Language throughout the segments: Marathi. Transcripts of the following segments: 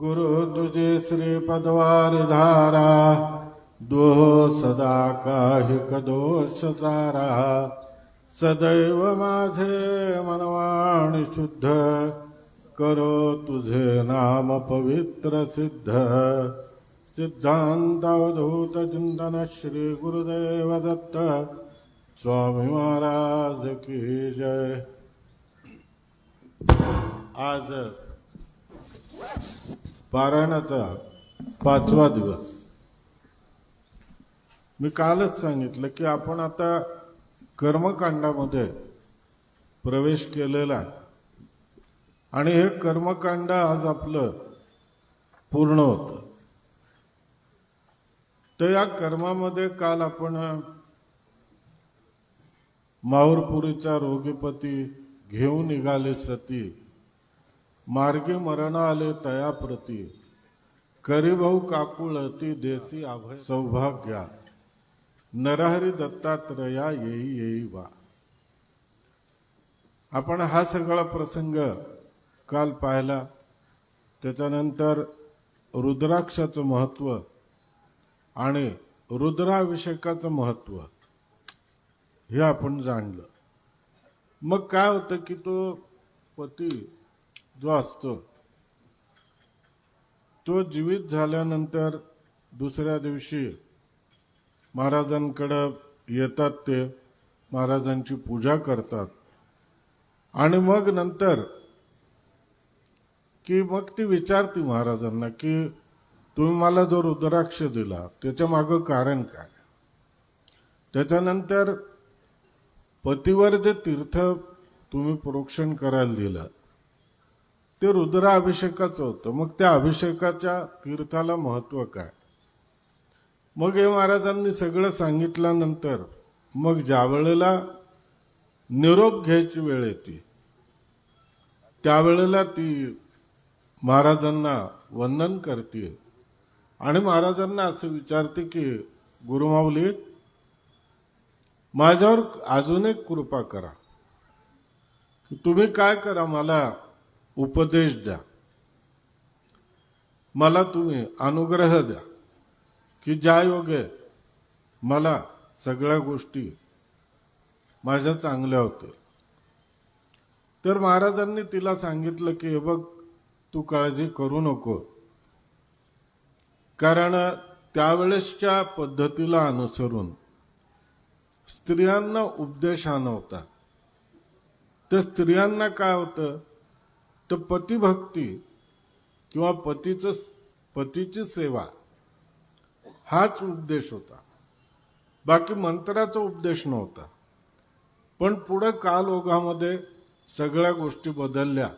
गुरु तुझे श्री पदवार धारा दोह सदा काहिक कदोष सारा. सदैव माझे मनवाण शुद्ध करो तुझे नाम पवित्र सिद्ध. सिद्धांत अवधूत चिंतन श्री गुरुदेव दत्त स्वामी महाराज की जय. आज पारायणाचा पाचवा दिवस. मी कालच सांगितलं की आपण आता कर्मकांडामध्ये प्रवेश केलेला आणि हे कर्मकांड आज आपलं पूर्ण होतं. तर या कर्मामध्ये काल आपण माऊरपुरीचा रोगीपती घेऊन निघाले सती. मार्गे मरण आले तयाप्रती काकुळ अति देसी आभय. सौभाग्या. नरहरी दत्तात्रया येई येई वा. आपण हा सगळा प्रसंग काल पाहिला. त्याच्यानंतर रुद्राक्षाचं महत्त्व आणि रुद्राभिषेकाचं महत्त्व हे आपण जाणलं. मग काय होतं की तो पती जो असतो तो जीवित झाल्यानंतर दुसऱ्या दिवशी महाराजांकडं येतात ते महाराजांची पूजा करतात. आणि मग नंतर की मग ती विचारते महाराजांना की तुम्ही मला जो रुद्राक्ष दिला त्याच्या मागं कारण काय? त्याच्यानंतर पतीवर जे तीर्थ तुम्ही प्रोक्षण करायला दिलं ते रुद्राभिषेकाचं होतं. मग त्या अभिषेकाच्या तीर्थाला महत्त्व काय? मग हे महाराजांनी सगळं सांगितल्यानंतर मग ज्या वेळेला निरोप घ्यायची वेळ येते त्यावेळेला ती महाराजांना वंदन करते. आणि महाराजांना असं विचारते की गुरुमाऊली माझ्यावर अजून एक कृपा करा. तुम्ही काय करा मला उपदेश द्या. मला तुम्ही अनुग्रह द्या की ज्या योगे मला सगळ्या गोष्टी माझ्या चांगल्या होतील. तर महाराजांनी तिला सांगितलं की हे बघ तू काळजी करू नको. कारण त्यावेळेसच्या पद्धतीला अनुसरून स्त्रियांना उपदेश हा नव्हता. तर स्त्रियांना काय होतं? तर पतिभक्ती किंवा पतीचं पतीची सेवा हाच उपदेश होता. बाकी मंत्राचा उपदेश नव्हता. पण पुढं कालओघामध्ये सगळ्या गोष्टी बदलल्या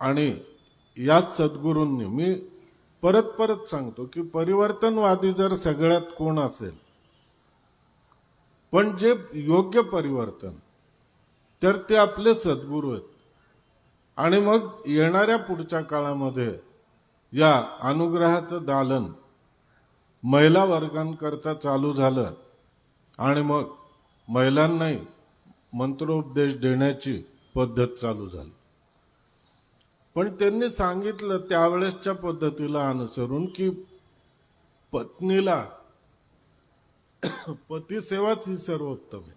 आणि याच सद्गुरूंनी मी परत परत सांगतो की परिवर्तनवादी जर सगळ्यात कोण असेल पण जे योग्य परिवर्तन तर ते आपले सद्गुरू आहेत. आणि मग येणाऱ्या पुढच्या काळामध्ये या अनुग्रहाचं दालन महिला वर्गांकरता चालू झालं आणि मग महिलांनाही मंत्रोपदेश देण्याची पद्धत चालू झाली. पण त्यांनी सांगितलं त्यावेळेसच्या पद्धतीला अनुसरून की पत्नीला पतीसेवाच ही सर्वोत्तम आहे.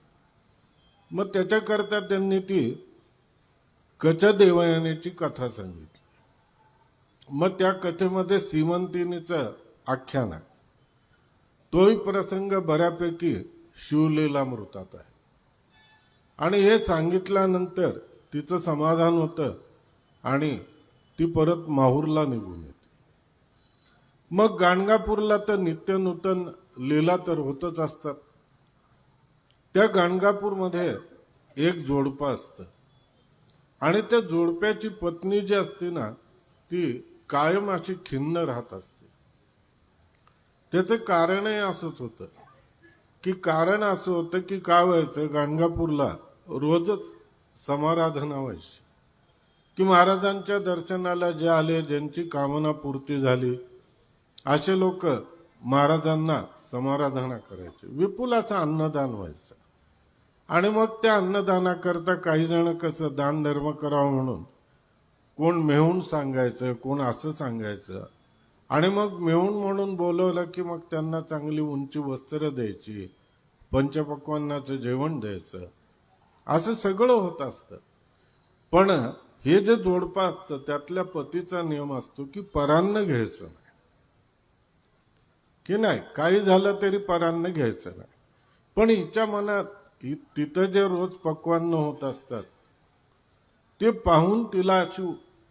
मग त्याच्याकरता त्यांनी ती कच देवयानेची कथा सांगितली. मग त्या कथेमध्ये सीमंतिनीचं आख्यान आहे. तोही प्रसंग बऱ्यापैकी शिवलीलामृतात आहे. आणि हे सांगितल्यानंतर तिचं समाधान होतं आणि ती परत माहूरला निघून येते. मग गाणगापूरला तर नित्य नूतन लीला तर होतच असतात. त्या गाणगापूरमध्ये एक जोडपं असतं. आणि त्या जोडप्याची पत्नी जी असते ना ती कायम अशी खिन्न राहत असते. त्याचं कारणही असंच होतं. की कारण असं होतं की काय व्हायचं गाणगापूरला रोजच समाराधना व्हायची. की महाराजांच्या दर्शनाला जे आले ज्यांची कामना पूर्ती झाली असे लोक महाराजांना समाराधना करायचे. विपुलाचं अन्नदान व्हायचं. आणि मग त्या अन्नदानाकरता काही जण कसं दान धर्म करावं म्हणून. कोण मिळून सांगायचं कोण असं सांगायचं. आणि मग मिळून म्हणून बोलवलं की मग त्यांना चांगली उंची वस्त्र द्यायची पंचपक्वांनाचं जेवण द्यायचं. असं सगळं होत असतं. पण हे जे जोडपं असतं त्यातल्या पतीचा नियम असतो की परान्न घ्यायचं नाही. की नाही काही झालं तरी परान्न घ्यायचं नाही. पण हिच्या मनात की तिथं जे रोज पक्वान्न होत असतात ते पाहून तिला अशी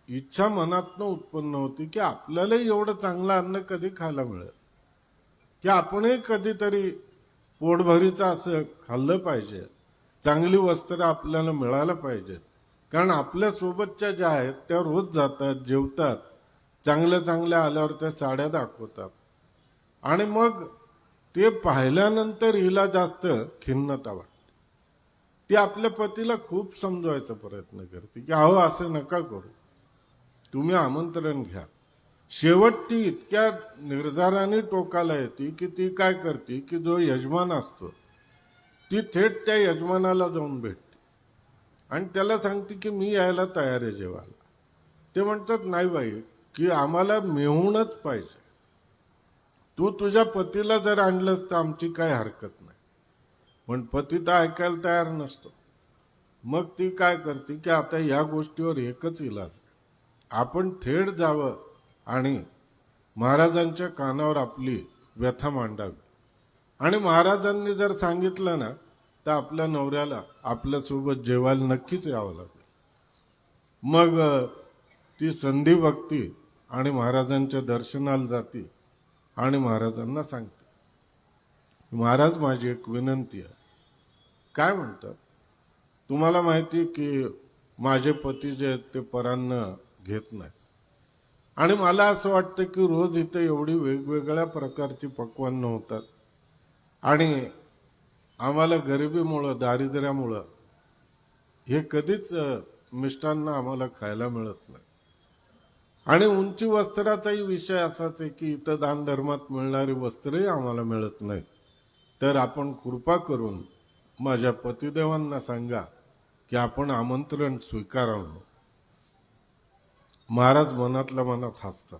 इच्छा मनातनं उत्पन्न होती की आपल्यालाही एवढं चांगलं अन्न कधी खायला मिळेल? की आपणही कधीतरी पोटभरीचं असं खाल्लं पाहिजे. चांगली वस्त्र आपल्याला मिळायला पाहिजेत कारण आपल्या सोबतच्या ज्या आहेत त्या रोज जातात जेवतात चांगल्या चांगल्या आल्यावर त्या साड्या दाखवतात. आणि मग ते पाहिल्यानंतर हिला जास्त खिन्नता वाटते. ती आपल्या पतीला खूप समजवायचा प्रयत्न करते की अहो असं नका करू. तुम्ही आमंत्रण घ्या. शेवट ती इतक्या निर्धाराने टोकाला येते की ती काय करते की जो यजमान असतो ती थेट त्या यजमानाला जाऊन भेटते. आणि त्याला सांगते की मी यायला तयार आहे जेवायला. ते म्हणतात नाही बाई की आम्हाला मिळूनच पाहिजे. तू तुझ्या पतीला जर आणलंस तर आमची काय हरकत नाही. पण पती तर ऐकायला तयार नसतो. मग ती काय करते की आता या गोष्टीवर एकच इलाज. आपण थेट जावं आणि महाराजांच्या कानावर आपली व्यथा मांडावी. आणि महाराजांनी जर सांगितलं ना तर आपल्या नवऱ्याला आपल्यासोबत जेवायला नक्कीच यावं लागेल. मग ती संधी बघती आणि महाराजांच्या दर्शनाला जाती आणि महाराजांना सांगते. महाराज माझी एक विनंती आहे. काय म्हणतात? तुम्हाला माहिती की माझे पती जे आहेत ते परान्न घेत नाहीत. आणि मला असं वाटतं की रोज इथे एवढी वेगवेगळ्या प्रकारची पक्वान्न होतात. आणि आम्हाला गरिबीमुळं दारिद्र्यामुळं हे कधीच मिष्टांना आम्हाला खायला मिळत नाही. आणि उंची वस्त्राचाही विषय असाच आहे की इथं दानधर्मात मिळणारी वस्त्रही आम्हाला मिळत नाहीत. तर आपण कृपा करून माझ्या पतिदेवांना सांगा की आपण आमंत्रण स्वीकारावं. महाराज मनातल्या मनात हसतात.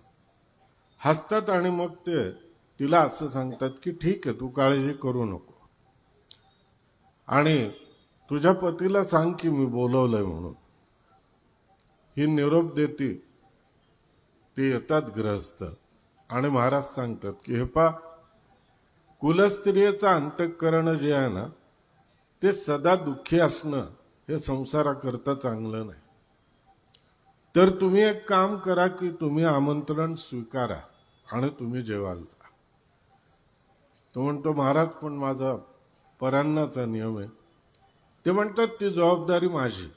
हसतात आणि मग ते तिला असं सांगतात की ठीक आहे तू काळजी करू नको. आणि तुझ्या पतीला सांग की मी बोलवलंय म्हणून. ही निरोप देती ते येतात ग्रहस्थ आणि महाराज सांगतात की हे पा कुलस्त्रियेचं अंतःकरण जे आहे ना ते सदा दुःखी असणं हे संसाराकरता चांगलं नाही. तर तुम्ही एक काम करा की तुम्ही आमंत्रण स्वीकारा आणि तुम्ही जेवाल. तो म्हणतो महाराज पण माझा परांनाचा नियम आहे. ते म्हणतात ती जबाबदारी माझी.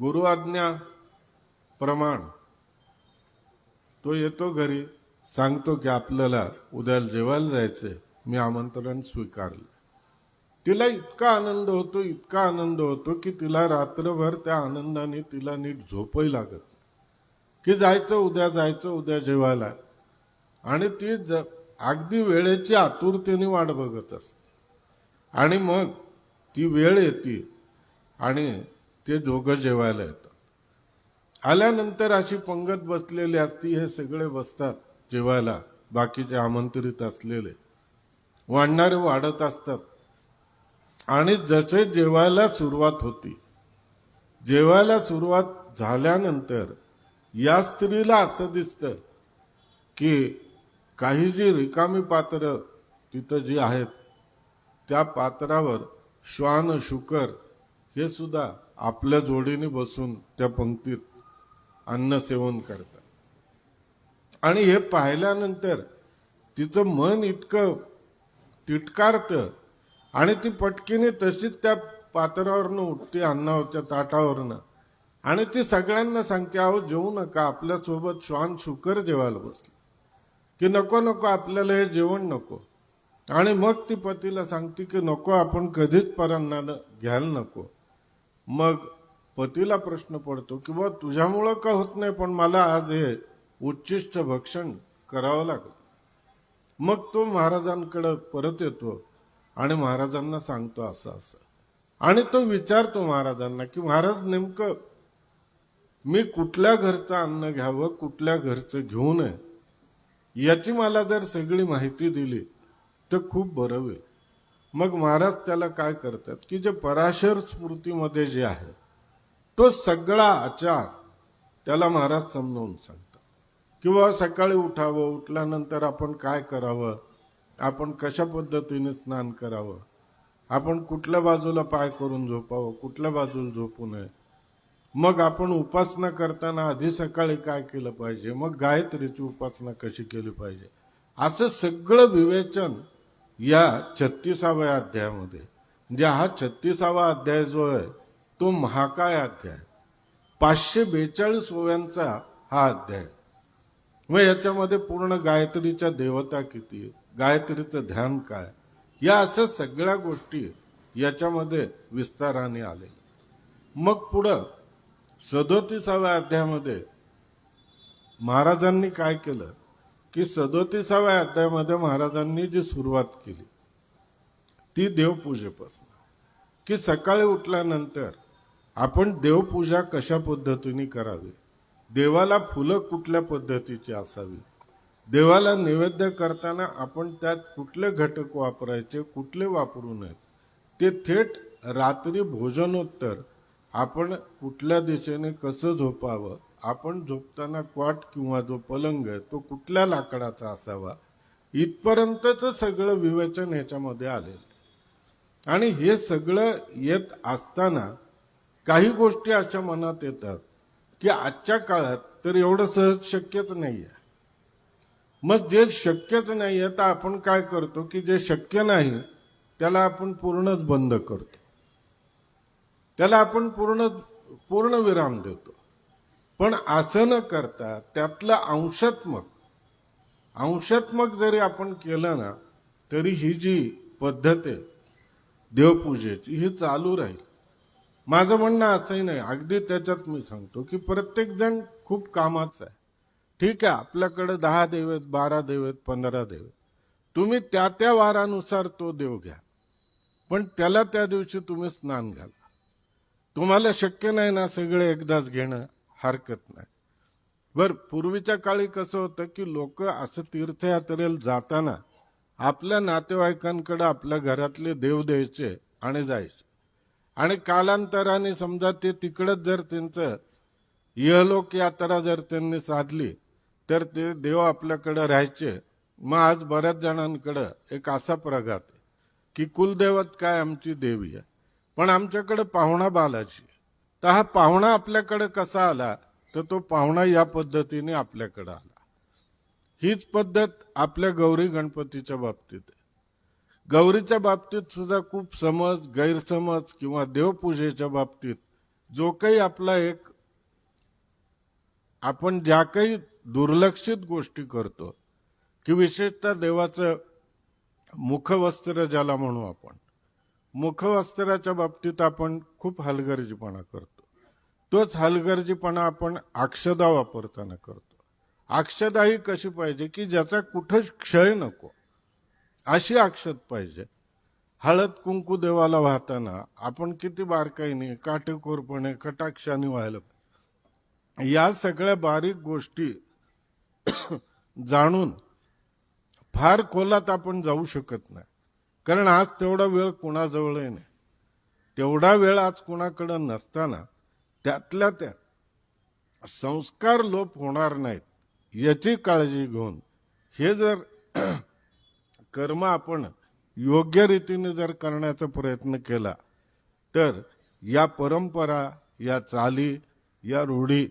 गुरु आज्ञा प्रमाण. तो येतो घरी सांगतो की आपल्याला उद्याला जेवायला जायचंय. मी आमंत्रण स्वीकारलं. तिला इतका आनंद होतो इतका आनंद होतो की तिला रात्रभर त्या आनंदाने तिला नीट झोपही लागत की जायचं उद्या जायचं उद्या जेवायला. आणि ती ज- अगदी वेळेची आतुरतेने वाट बघत असते. आणि मग ती वेळ येते आणि ते दोघं जेवायला येतात. आल्यानंतर अशी पंगत बसलेली असती हे सगळे बसतात जेवायला बाकीचे आमंत्रित असलेले. वाढणारे वाढत असतात. आणि जसे जेवायला सुरुवात होती. जेवायला सुरुवात झाल्यानंतर या स्त्रीला असं दिसतं की काही जी रिकामी पात्र तिथं जी आहेत त्या पात्रावर श्वान शुकर हे सुद्धा आपल्या जोडीने बसून त्या पंक्तीत अन्न सेवन करतात. आणि हे पाहिल्यानंतर तिचं मन इतकं तिटकारतं आणि ती पटकीने तशीच त्या पात्रावरनं उठते अन्नावरच्या ताटावरनं. आणि ती सगळ्यांना सांगते अहो जेवू नका आपल्यासोबत श्वान शुकर जेवायला बसले. की नको नको आपल्याला हे जेवण नको. आणि मग ती पतीला सांगते की नको आपण कधीच परांना घ्यायला नको. मग पतीला प्रश्न पडतो की बा तुझ्यामुळं का होत नाही पण मला आज हे उच्चिष्ट भक्षण करावं लागलं. मग तो महाराजांकडे परत येतो. आणि महाराजांना सांगतो असं असं. आणि तो विचारतो महाराजांना की महाराज नेमकं मी कुठल्या घरचं अन्न घ्यावं कुठल्या घरचं घेऊ नये याची मला जर सगळी माहिती दिली तर खूप बरं होईल. मग महाराज त्याला काय करतात की जे पराशर स्मृतीमध्ये जे आहे तो सगळा आचार त्याला महाराज समजावून सांगतात. किंवा सकाळी उठावं उठल्यानंतर आपण काय करावं? आपण कशा पद्धतीने स्नान करावं? आपण कुठल्या बाजूला पाय करून झोपावं? कुठल्या बाजूला झोपू नये? मग आपण उपासना करताना आधी सकाळी काय केलं पाहिजे? मग गायत्रीची उपासना कशी केली पाहिजे? असं सगळं विवेचन या छत्तीसाव्या अध्यायामध्ये. म्हणजे हा छत्तीसावा अध्याय जो आहे तो महाकाय अध्याय. पाचशे बेचाळीस ओव्यांचा हा अध्याय. मग याच्यामध्ये पूर्ण गायत्रीच्या देवता किती गायत्रीचं ध्यान काय? या अशा सगळ्या गोष्टी याच्यामध्ये विस्ताराने आले. मग पुढं सदोतीसाव्या अध्यायामध्ये महाराजांनी काय केलं? की सदोतीसाव्या अध्यायामध्ये महाराजांनी जी सुरुवात केली ती देवपूजेपासून. की सकाळी उठल्यानंतर आपण देवपूजा कशा पद्धतीने करावी? देवाला फुलं कुठल्या पद्धतीची असावी? देवाला नैवेद्य करताना आपण त्यात कुठले घटक वापरायचे कुठले वापरू नयेत. ते थेट रात्री भोजनोत्तर आपण कुठल्या दिशेने कसं झोपावं आपण झोपताना क्वाट किंवा जो पलंग आहे तो कुठल्या लाकडाचा असावा इथपर्यंतच सगळं विवेचन ह्याच्यामध्ये आलेलं आणि हे सगळं येत असताना काही गोष्टी अशा मनात येतात की आजच्या काळात तर एवढं सहज शक्यच नाही आहे मग जे शक्यच नाही आहे तर आपण काय करतो की जे शक्य नाही त्याला आपण पूर्णच बंद करतो. त्याला आपण पूर्ण पूर्ण विराम देतो. पण असं न करता त्यातलं अंशात्मक अंशात्मक जरी आपण केलं ना तरी ही जी पद्धत आहे देवपूजेची ही चालू राहील. माझं म्हणणं असंही नाही अगदी त्याच्यात मी सांगतो की प्रत्येकजण खूप कामाचं आहे. ठीक आहे आपल्याकडं दहा देव आहेत बारा देव आहेत पंधरा देव आहेत. तुम्ही त्या त्या वारानुसार तो देव घ्या. पण त्याला त्या दिवशी तुम्ही स्नान घाला. तुम्हाला शक्य नाही ना सगळे एकदाच घेणं हरकत नाही. बर पूर्वीच्या काळी कसं होतं की लोक असं तीर्थयात्रेला जाताना आपल्या नातेवाईकांकडे आपल्या घरातले देव द्यायचे आणि जायचे. आणि कालांतराने समजा ते तिकडंच जर त्यांचं इहलोक यात्रा जर त्यांनी साधली तर ते देव आपल्याकडं राहायचे. मग आज बऱ्याच जणांकडं एक असा प्रघात आहे की कुलदैवत काय आमची देवी आहे. पण आमच्याकडं पाहुणा बालाजी तर हा पाहुणा आपल्याकडं कसा आला? तर तो पाहुणा या पद्धतीने आपल्याकडं आला. हीच पद्धत आपल्या गौरी गणपतीच्या बाबतीत आहे. गौरीच्या बाबतीत सुद्धा खूप समज गैरसमज किंवा देवपूजेच्या बाबतीत जो काही आपला एक आपण ज्या काही दुर्लक्षित गोष्टी करतो. की विशेषतः देवाचं मुखवस्त्र ज्याला म्हणू आपण मुखवस्त्राच्या बाबतीत आपण खूप हलगर्जीपणा करतो. तोच हलगर्जीपणा आपण अक्षदा वापरताना करतो. अक्षदा ही कशी पाहिजे की ज्याचा कुठंच क्षय नको अशी अक्षत पाहिजे. हळद कुंकू देवाला वाहताना आपण किती बारकाईने काटेकोरपणे कटाक्षाने व्हायला पाहिजे. या सगळ्या बारीक गोष्टी जाणून फार खोलात आपण जाऊ शकत नाही. कारण आज तेवढा वेळ कुणाजवळही नाही तेवढा वेळ आज कुणाकडं नसताना त्यातल्या त्यात संस्कार लोप होणार नाहीत याची काळजी घेऊन. हे जर कर्म आपण योग्य रीतीने जर करण्याचा प्रयत्न केला तर या परंपरा या चाली या रूढी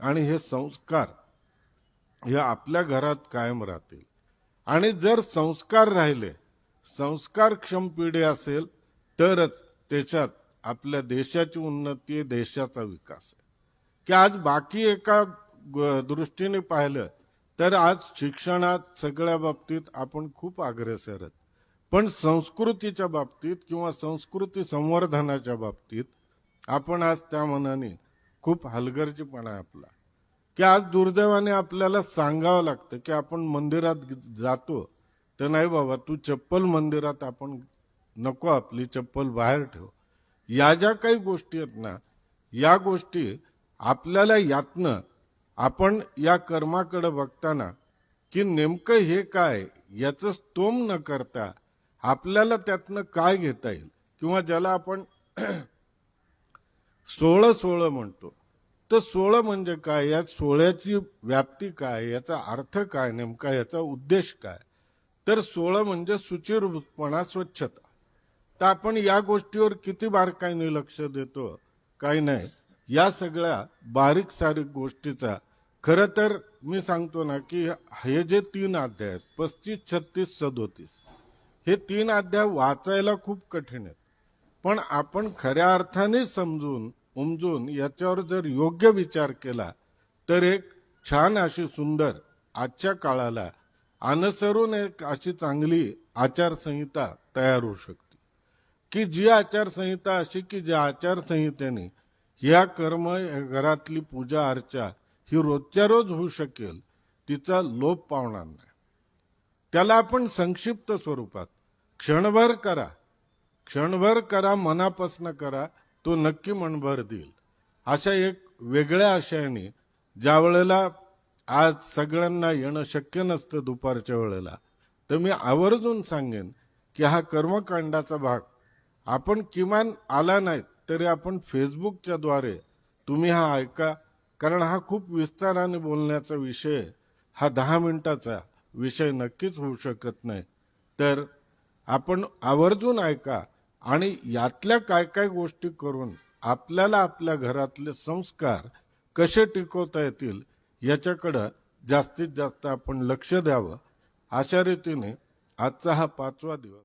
आणि हे संस्कार हे आपल्या घरात कायम राहतील. आणि जर संस्कार राहिले संस्कारक्षम पिढी असेल तरच त्याच्यात आपल्या देशाची उन्नती आहे देशाचा विकास आहे. की आज बाकी एका दृष्टीने पाहिलं तर आज शिक्षणात सगळ्या बाबतीत आपण खूप अग्रेसर आहोत. पण संस्कृतीच्या बाबतीत किंवा संस्कृती संवर्धनाच्या बाबतीत आपण आज त्या मनाने खूप हलगर्जीपणा आहे आपला. की आज दुर्दैवाने आपल्याला सांगावं लागतं की आपण मंदिरात जातो. तर नाही बाबा तू चप्पल मंदिरात आपण नको आपली चप्पल बाहेर ठेव. या ज्या काही गोष्टी आहेत ना या गोष्टी आपल्याला यातनं आपण या कर्माकडे बघताना की नेमकं हे काय याचं स्तोम न करता आपल्याला त्यातनं काय घेता येईल? किंवा ज्याला आपण सोळं सोळं म्हणतो. तर सोळं म्हणजे काय? या सोहळ्याची व्याप्ती काय? याचा अर्थ काय? नेमका याचा उद्देश काय? तर सोळं म्हणजे सुचिरूपणा स्वच्छता. तर आपण या गोष्टीवर किती बारकाईने लक्ष देतो? काही नाही. या सगळ्या बारीक सारीक गोष्टीचा खरं तर मी सांगतो ना की हे जे तीन अध्याय आहेत पस्तीस छत्तीस सदोतीस हे तीन अध्याय वाचायला खूप कठीण आहेत. पण आपण खऱ्या अर्थाने समजून उमजून याच्यावर जर योग्य विचार केला तर एक छान अशी सुंदर आजच्या काळाला अनुसरून एक अशी चांगली आचारसंहिता तयार होऊ शकते. की जी आचारसंहिता अशी की ज्या आचारसंहितेने ह्या कर्म घरातली पूजा अर्चा ही रोजच्या रोज होऊ शकेल तिचा लोप पावणार नाही. त्याला आपण संक्षिप्त स्वरूपात क्षणभर करा क्षणभर करा मनापासनं करा तो नक्की मनभर देईल. अशा एक वेगळ्या आशयाने ज्या वेळेला आज सगळ्यांना येणं शक्य नसतं दुपारच्या वेळेला तर मी आवर्जून सांगेन की हा कर्मकांडाचा भाग आपण किमान आला नाही तरी आपण फेसबुकच्या द्वारे तुम्ही हा ऐका कारण हा खूप विस्ताराने बोलण्याचा विषय हा दहा मिनिटाचा विषय नक्कीच होऊ शकत नाही. तर आपण आवर्जून ऐका आणि यातल्या काय काय गोष्टी करून आपल्याला आपल्या घरातले संस्कार कसे टिकवता येतील याच्याकडं जास्तीत जास्त आपण लक्ष द्यावं. अशा रीतीने आजचा हा पाचवा दिवस